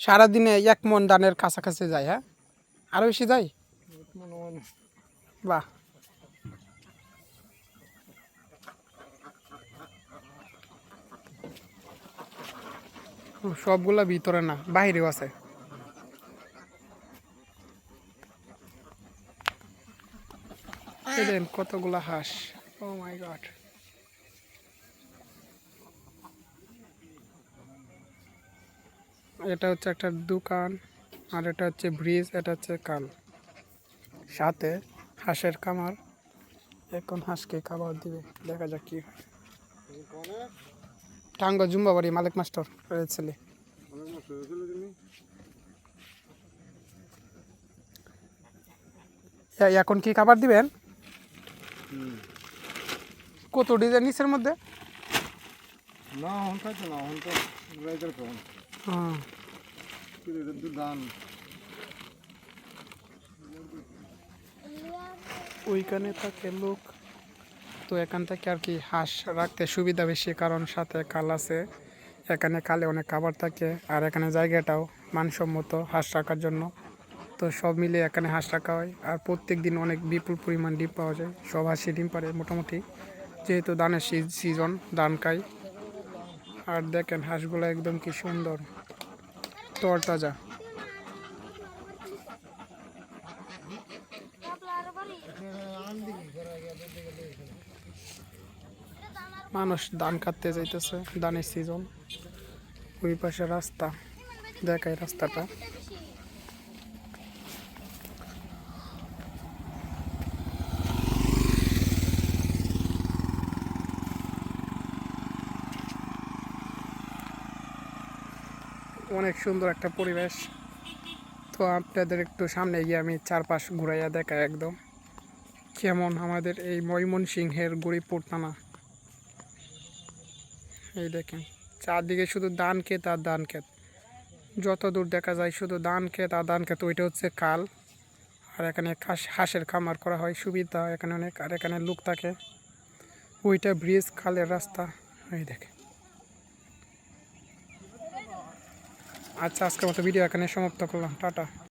সারাদিনে এক মন ধানের কাছাকাছি যায় হ্যাঁ? আরও বেশি যায়? বাহ। সবগুলা ভিতরে না, বাইরেও আছে। কতগুলা হাঁস। ও মাই গড এটা হচ্ছে একটা দোকান আর এটা হচ্ছে ব্রিজ, এটা হচ্ছে কাল। সাথে হাঁসের খামার। এখন হাঁসকে খাবার দিবে, দেখা যাক কি টাঙ্গ জুম্বাবাড়ি মালিক মাস্টার ছেলে। এখন কি খাবার দিবেন? কত ডিজাইন নিচের মধ্যে? না হন খাইছে না হন তো ওইখানে থাকে লোক। তো এখান থেকে আর কি হাঁস রাখতে সুবিধা বেশি, কারণ সাথে কাল আছে। এখানে কালে অনেক খাবার থাকে, আর এখানে জায়গাটাও মানসম্মত হাঁস রাখার জন্য। তো সব মিলে এখানে হাঁস রাখা হয়, আর প্রত্যেক দিন অনেক বিপুল পরিমাণ ডিম পাওয়া যায়। সব হাঁসি ডিম পারে মোটামুটি। যেহেতু ধানের সিজন ধান খাই আর দেখেন হাঁসগুলো একদম কি সুন্দর, তরতাজা। মানুষ ধান কাটতে যাইতেছে, ধানের সিজন ওই পাশে রাস্তা দেখায় রাস্তাটা। অনেক সুন্দর একটা পরিবেশ। তো আপনাদের একটু সামনে গিয়ে আমি চারপাশ ঘুরাইয়া দেখাই একদম। কেমন আমাদের এই ময়মনসিংহের গরিবপুর থানা। এই দেখেন, চারদিকে শুধু ধান ক্ষেত আর ধান ক্ষেত। যত দূর দেখা যায় শুধু ধান ক্ষেত আর ধান ক্ষেত, ওইটা হচ্ছে কাল আর এখানে হাঁস হাঁসের খামার করা হয়, সুবিধা এখানে অনেক, আর এখানে লোক থাকে। ওইটা ব্রিজ, খালের রাস্তা। এই দেখে আচ্ছা আজকের মতো ভিডিও এখানে সমাপ্ত করলাম। টাটা।